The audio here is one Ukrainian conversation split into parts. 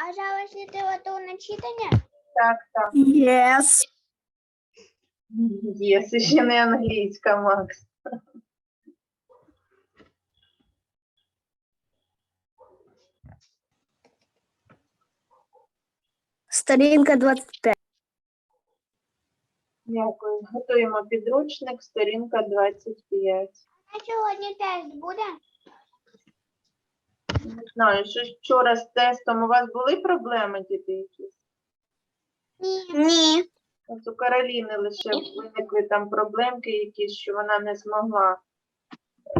А зараз літературне читання? Так, так. Yes. Є, це ще не англійська, Макс. Сторінка 25. Дякую. Готуємо підручник, сторінка 25. А сьогодні тест буде? Не знаю, що ж вчора з тестом у вас були проблеми, діти якісь? Ні. От у Кароліни лише виникли там проблемки якісь, що вона не змогла.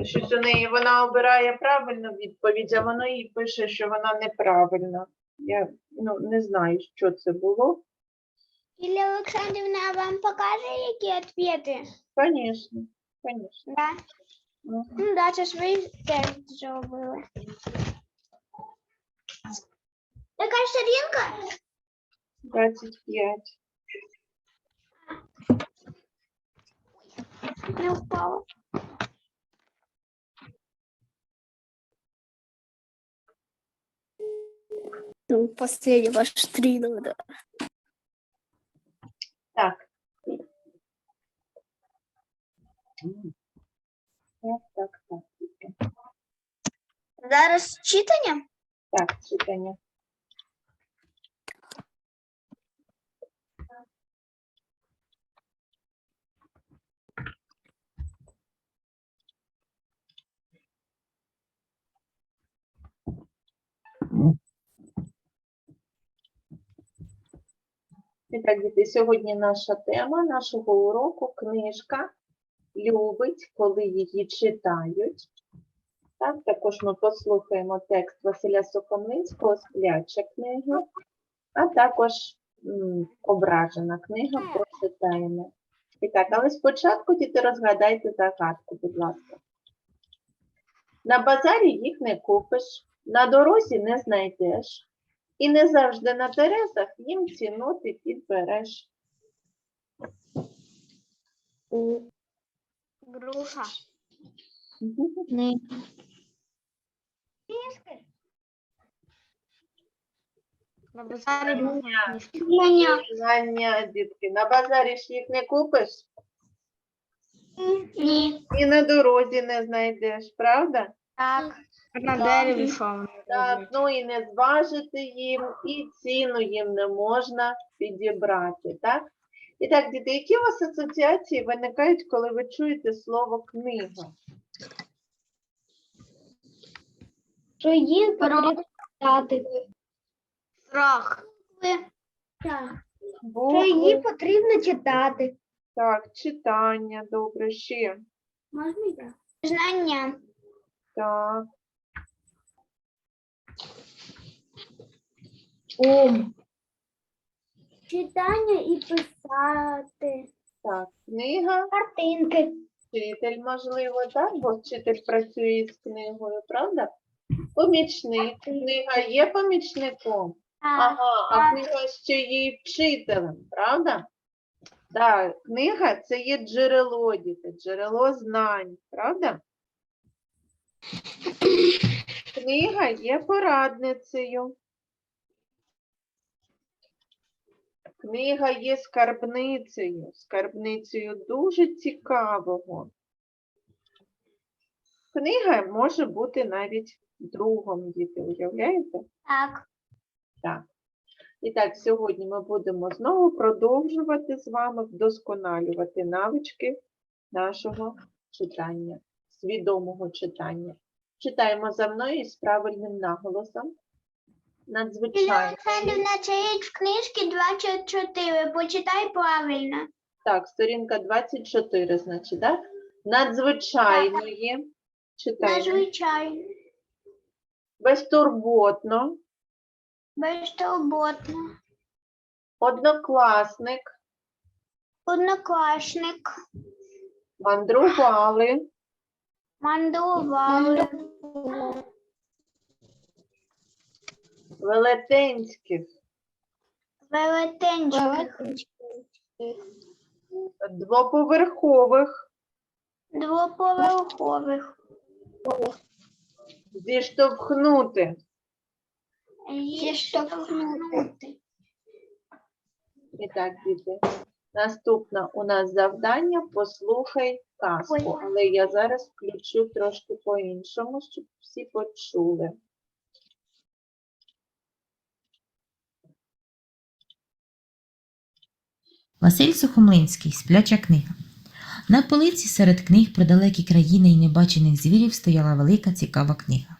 Щось у неї вона обирає правильну відповідь, а воно їй пише, що вона неправильна. Я ну, не знаю, що це було. Ілля Олександрівна вам покаже, які відповіді? Звісно, звісно. Да? Мгм. Ну, да, це ж ви тест зробили. Ж сторінка? 25. Не впала. Ну, Последнего аж три надо. Так. Так, так, так. Зараз читання? Так, читання. І так, діти, сьогодні наша тема нашого уроку книжка любить, коли її читають. Так, також ми послухаємо текст Василя Сокомницького «Спляча книга, а також м, ображена книга прочитаємо. І так, але спочатку діти розгадайте загадку, будь ласка. На базарі їх не купиш, на дорозі не знайдеш, і не завжди на терезах їм ціну ти підбереш. Груша. На базарі. Знання. Знання, дітки. На базарі ж їх не купиш Ні. і на дорозі не знайдеш, правда? Так. На дереві що Так, ну і не зважити їм, і ціну їм не можна підібрати, так? І так, діти, які у вас асоціації виникають, коли ви чуєте слово книга? Що її потрібно читати. страх. Так. Букви, її потрібно читати. так, читання, добре, ще. Можна я? Знання. Так, Ум. Читання і писати. так, книга, Картинки. вчитель, можливо, так, бо вчитель працює з книгою, правда? Помічник, книга є помічником. Ага, а так. книга ще є і вчителем, правда? Так, книга це є джерело, діти, джерело знань, правда? Книга є порадницею. Книга є скарбницею, скарбницею дуже цікавого. Книга може бути навіть другом, діти, уявляєте? Так. Так. І так, сьогодні ми будемо знову продовжувати з вами вдосконалювати навички нашого читання, свідомого читання. Читаємо за мною із правильним наголосом. Надзвичайно. Олександрівна, це є в книжці 24. Почитай правильно. Так, сторінка 24, значить, так? Надзвичайної. Читаємо. Надзвичайно. Безтурботно. Безтурботно. Однокласник. Однокласник. Мандрували. Мандрували. Велетенських. Велетенських. Двоповерхових. Двоповерхових. Зіштовхнути. Зіштовхнути. І так, діти. Наступне у нас завдання послухай казку. Але я зараз включу трошки по-іншому, щоб всі почули. Василь Сухомлинський Спляча книга. На полиці серед книг про далекі країни і небачених звірів стояла велика цікава книга.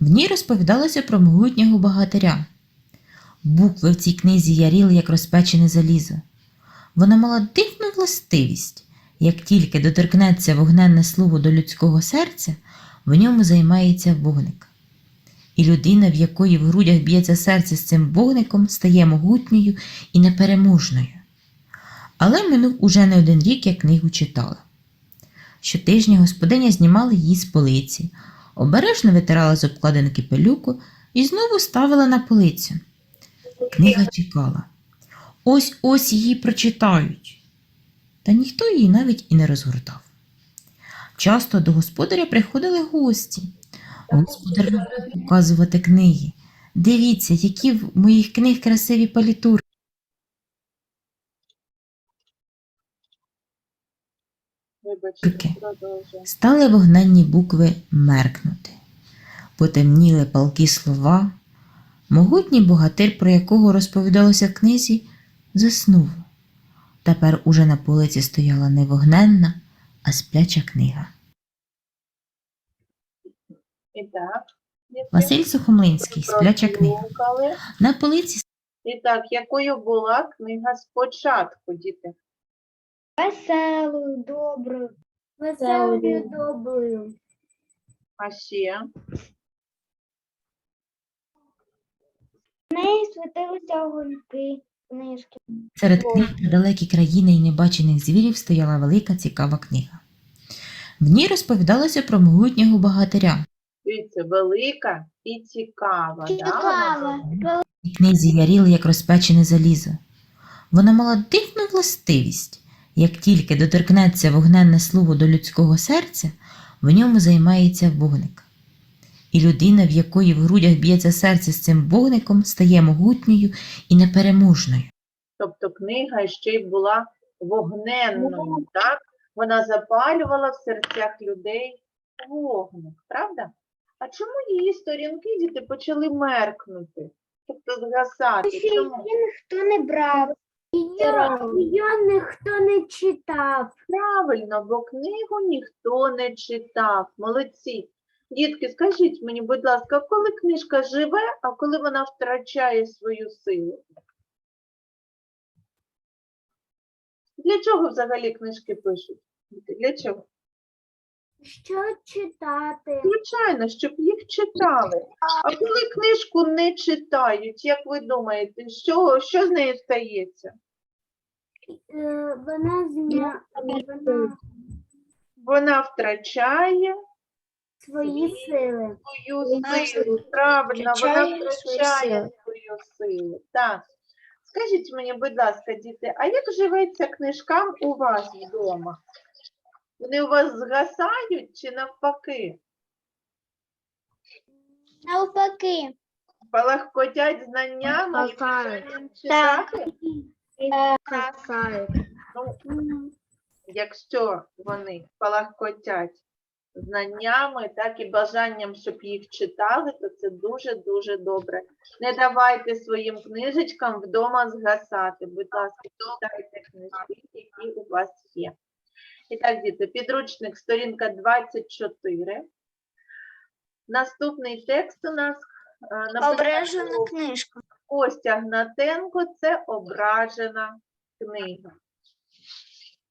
В ній розповідалося про могутнього богатиря. Букви в цій книзі яріли, як розпечене залізо. Вона мала дивну властивість. Як тільки доторкнеться вогненне слово до людського серця, в ньому займається вогник. І людина, в якої в грудях б'ється серце з цим вогником, стає могутньою і непереможною. Але минув уже не один рік, як книгу читала. Щотижня господиня знімала її з полиці, обережно витирала з обкладинки пилюку і знову ставила на полицю. Книга чекала. Ось ось її прочитають. Та ніхто її навіть і не розгортав. Часто до господаря приходили гості. Господар любив показувати книги. Дивіться, які в моїх книг красиві палітури. Вибачте, Стали вогненні букви меркнути. Потемніли палкі слова. Могутній богатир, про якого розповідалося в книзі, заснув. Тепер уже на полиці стояла не вогненна, а спляча книга. Василь Сухомлинський Спляча книга. На полиці І так, якою була книга спочатку, діти? Веселою, доброю. Веселою, доброю. А ще В неї світилися огоньки книжки. серед книг про далекі країни і небачених звірів стояла велика цікава книга. В ній розповідалося про могутнього богатиря. дивіться, велика і цікава. да, Цікава. вона? І книзі яріли, як розпечене залізо. Вона мала дивну властивість. Як тільки доторкнеться вогненне слово до людського серця, в ньому займається вогник. І людина, в якої в грудях б'ється серце з цим вогником, стає могутньою і непереможною. Тобто книга ще й була вогненною, так? Вона запалювала в серцях людей вогник, правда? А чому її сторінки діти почали меркнути? Тобто згасати? Чому? ніхто не брав. Її ніхто не читав. Правильно, бо книгу ніхто не читав. Молодці. Дітки, скажіть мені, будь ласка, коли книжка живе, а коли вона втрачає свою силу? Для чого взагалі книжки пишуть? Для чого? Що читати? Звичайно, щоб їх читали. А коли книжку не читають, як ви думаєте, що, що з нею стається? Е, Вона змя... вона Вона втрачає свої сили. свою силу. Правильно, вона втрачає свої втрачає сили. свою силу. Так. Скажіть мені, будь ласка, діти, а як живеться книжкам у вас вдома? Вони у вас згасають чи навпаки? Навпаки. Палахкотять знаннями і Згасають. читати? Красавець. Ну, якщо вони палахкотять знаннями, так і бажанням, щоб їх читали, то це дуже-дуже добре. Не давайте своїм книжечкам вдома згасати. Будь ласка, читайте книжки, які у вас є. І так, діти, підручник, сторінка 24. Наступний текст у нас е, написано книжка. Костя Гнатенко це ображена книга.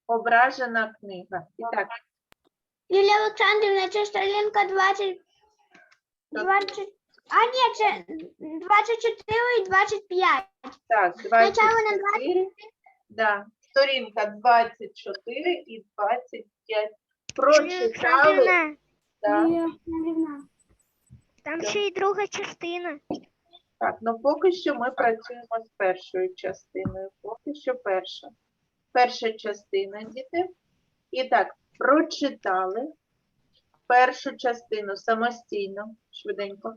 Ображена книга. І так, Юлія Олександрівна, це сторінка 20. 20... А ні, це 24 і 25. так, Спочатку на 24. Да, сторінка 24 і 25. Прочитали. Так, Там ще й друга частина. так, ну поки що ми працюємо з першою частиною. Поки що перша. Перша частина, діти. І так, прочитали першу частину самостійно, швиденько.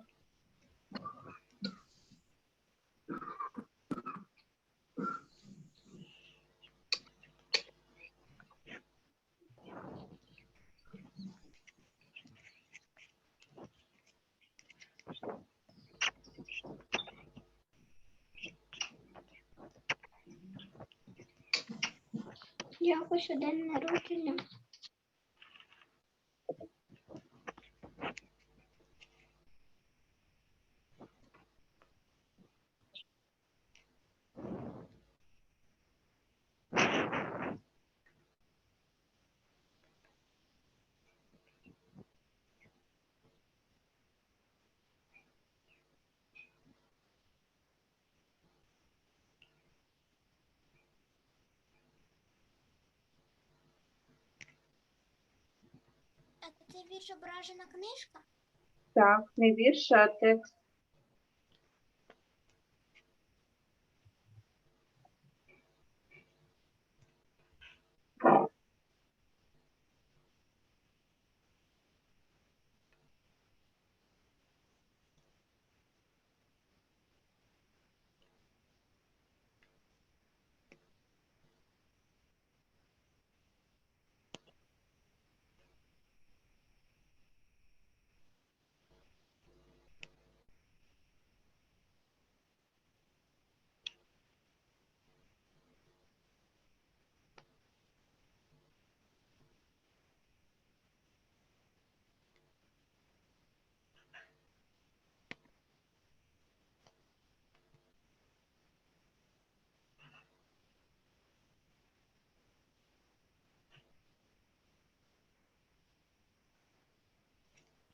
Я хочу день народження. А це вірш ображена книжка? Так, не вірш, а текст.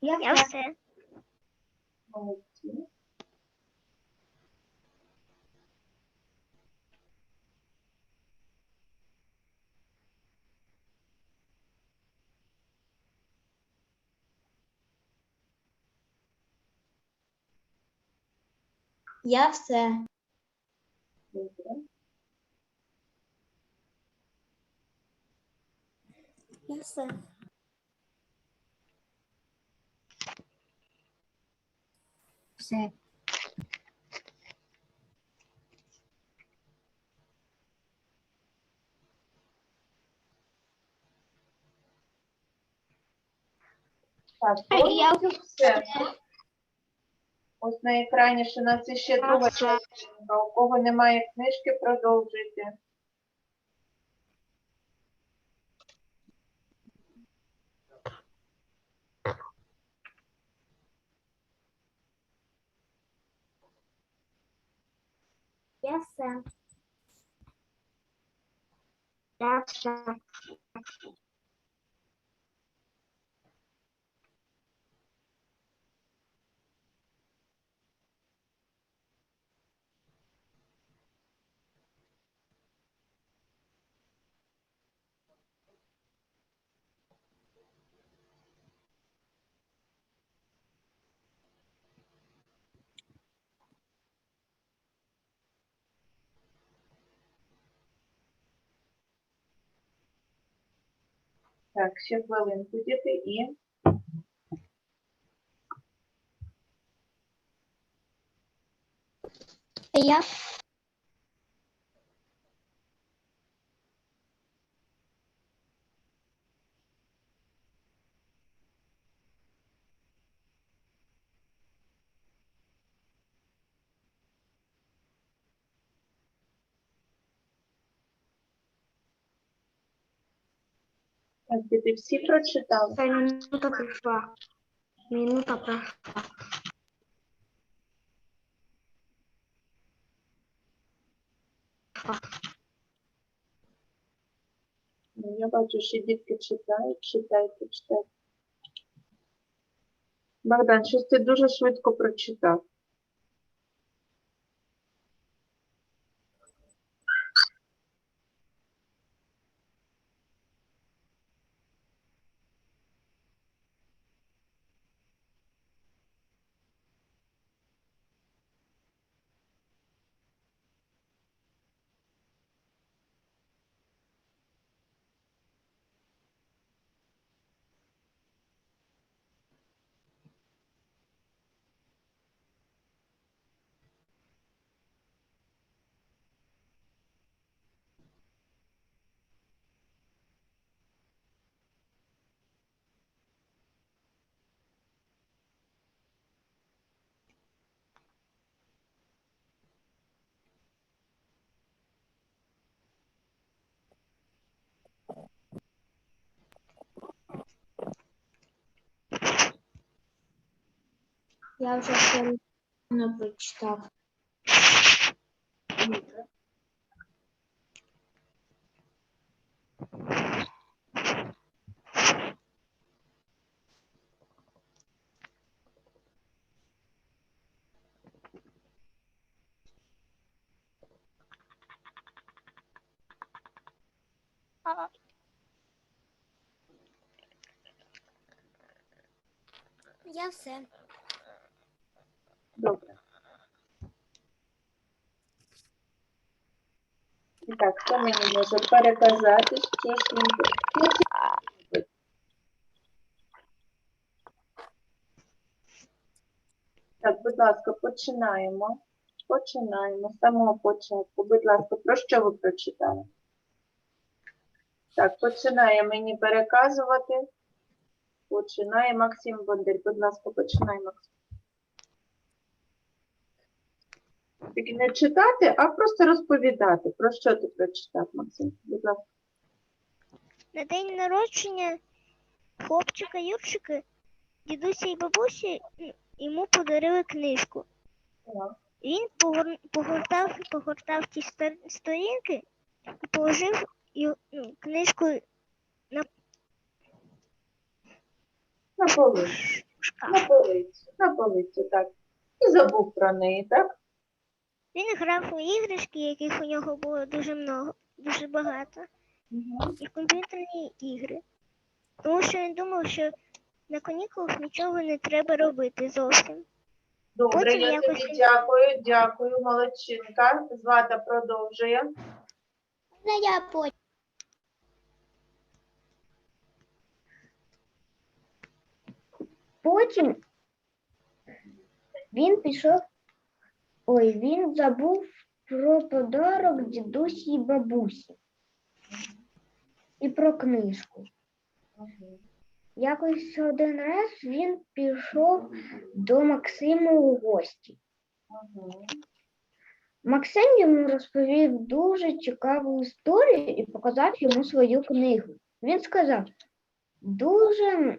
Я все. Молодці. Я все. Добре. Я все. Все. Так, Я все. Ось на екрані ще у нас іще друга частинка. У кого немає книжки, продовжуйте. Я все. Я все. Так, ще хвилинку, діти, і Я так, діти всі прочитали. Та минута прийшла. Минута пройшла. Ну, Я бачу, що дітки читають, читайте, читайте. Богдан, щось ти дуже швидко прочитав. Я вже не прочитав. Я все. Добре. Так, хто мені може переказати, що ж? Так, будь ласка, починаємо. Починаємо з самого початку. Будь ласка, про що ви прочитали? Так, починає мені переказувати. Починає Максим Бондар. Будь ласка, починай, Максим. Тільки не читати, а просто розповідати. Про що ти прочитав, Максим? Будь ласка. На день народження хлопчика Юрчика дідуся і бабусі йому подарили книжку. Так. Він погор- погортав, погортав ті сторінки і положив ну, книжку На полицю. На полицю. На полицю, так. І забув про неї, так? Він грав у іграшки, яких у нього було дуже много, дуже багато, і комп'ютерні ігри. Тому що він думав, що на канікулах нічого не треба робити зовсім. Добре, Потім я якось тобі дякую, дякую, молодчинка. Звата продовжує. Ну, я потім. Потім він пішов. Ой, він забув про подарок дідусі і бабусі. І про книжку. Якось один раз він пішов до Максима у гості. Максим йому розповів дуже цікаву історію і показав йому свою книгу. Він сказав, дуже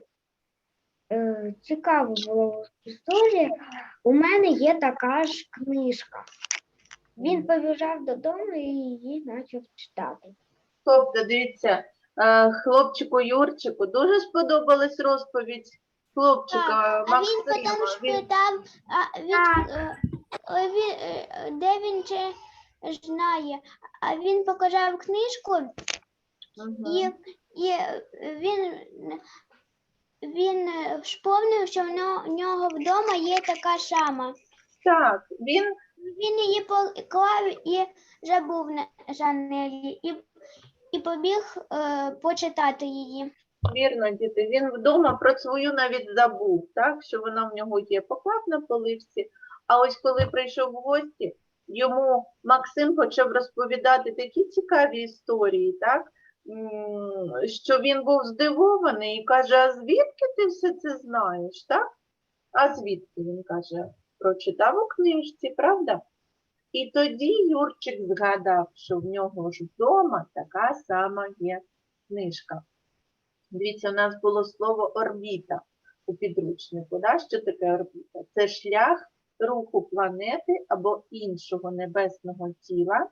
цікава була історія. У мене є така ж книжка. Він побіжав додому і її почав читати. Тобто, дивіться, е, хлопчику Юрчику дуже сподобалась розповідь хлопчика А він потім спитав, а він, е, е, е, де він чи знає. А він показав книжку Мгм. і, і він, він е, вспомнив, що в нього, вдома є така сама. Так, він Він її поклав і забув на- за неї, і, і побіг е, почитати її. Вірно, діти. Він вдома про свою навіть забув, так, що вона в нього є. Поклав на поливці. А ось коли прийшов в гості, йому Максим почав розповідати такі цікаві історії, так, що він був здивований і каже: А звідки ти все це знаєш? так? А звідки він каже, прочитав у книжці, правда? І тоді Юрчик згадав, що в нього ж вдома така сама є книжка. Дивіться, у нас було слово орбіта у підручнику. Да? Що таке орбіта? Це шлях руху планети або іншого небесного тіла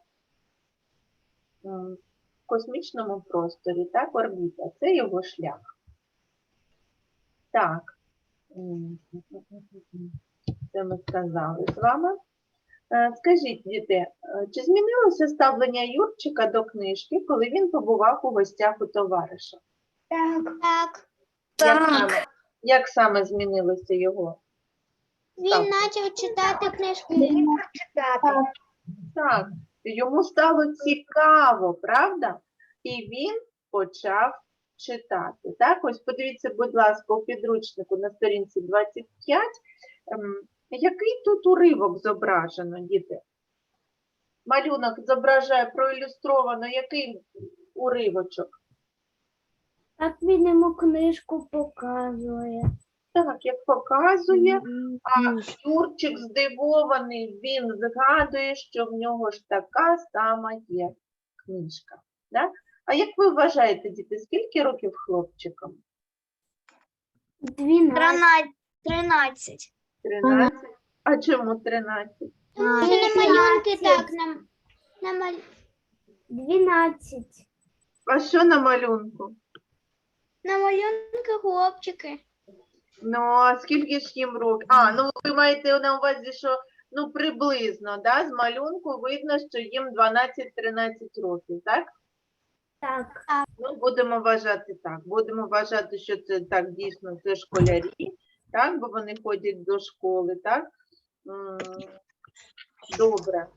космічному просторі. Так, орбіта це його шлях. Так. Це ми сказали з вами. Е, Скажіть, діти, е, чи змінилося ставлення Юрчика до книжки, коли він побував у гостях у товариша? Так, Так, Як саме, як саме змінилося його? він Так. почав читати книжку. читати. Так, йому стало цікаво, правда? І він почав читати. Так, ось подивіться, будь ласка, у підручнику на сторінці 25. Ем, Який тут уривок зображено, діти? Малюнок зображає проілюстровано який уривочок? Так він йому книжку показує. Так, як показує, А. Юрчик здивований, він згадує, що в нього ж така сама є книжка. Да? А як ви вважаєте, діти, скільки років хлопчикам? Двінадцять. Тринадцять. 13. А чому 13? Тому на малюнки так, на, на. 12. А що на малюнку? на малюнки хлопчики. Ну, а скільки ж їм років? А, ну ви маєте на увазі, що ну приблизно, да, з малюнку видно, що їм 12-13 років, так? Так. Ну, будемо вважати так. Будемо вважати, що це так дійсно це школярі, так, бо вони ходять до школи, так? М, Добре.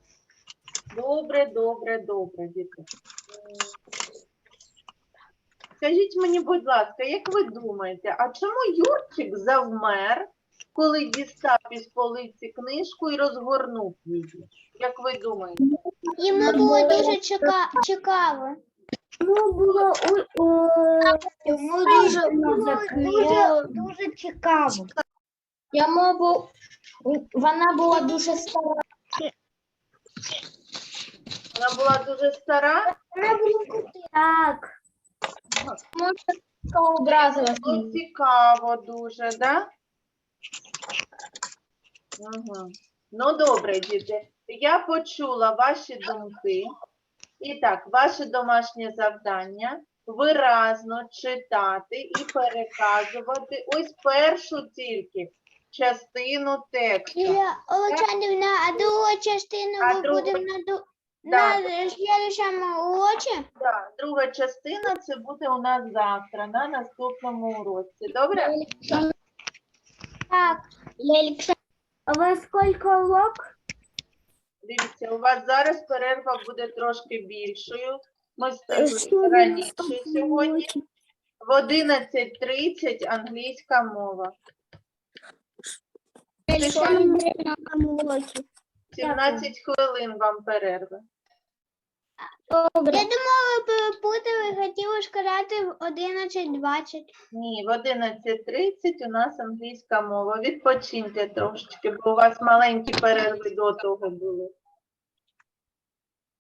Добре, добре, добре, діти. М, Скажіть мені, будь ласка, як ви думаєте, а чому Юрчик завмер, коли дістав із полиці книжку і розгорнув її? Як ви думаєте? Йому було дуже чека... цікаво. Ну, було у, у, Йому дуже, дуже, дуже цікаво. йому бу... вона була дуже стара. Вона була дуже стара, Так. Образила. було цікаво дуже, да? Угу. Ну, добре, діти. Я почула ваші думки. І так, ваше домашнє завдання виразно читати і переказувати ось першу тільки частину тексту. Олександрівна, а другу частину ми будемо на, Да. на уроці? Так, друга частина це буде у нас завтра, на наступному уроці. Добре? Так. А во сколько урок? Дивіться, у вас зараз перерва буде трошки більшою. Ми встигли раніше сьогодні. В 11.30 англійська мова. 17 хвилин вам перерви. Я думала, ви перепутали, хотіла сказати в 11.20. Ні, в 11.30 у нас англійська мова. Відпочиньте трошечки, бо у вас маленькі перерви до того були.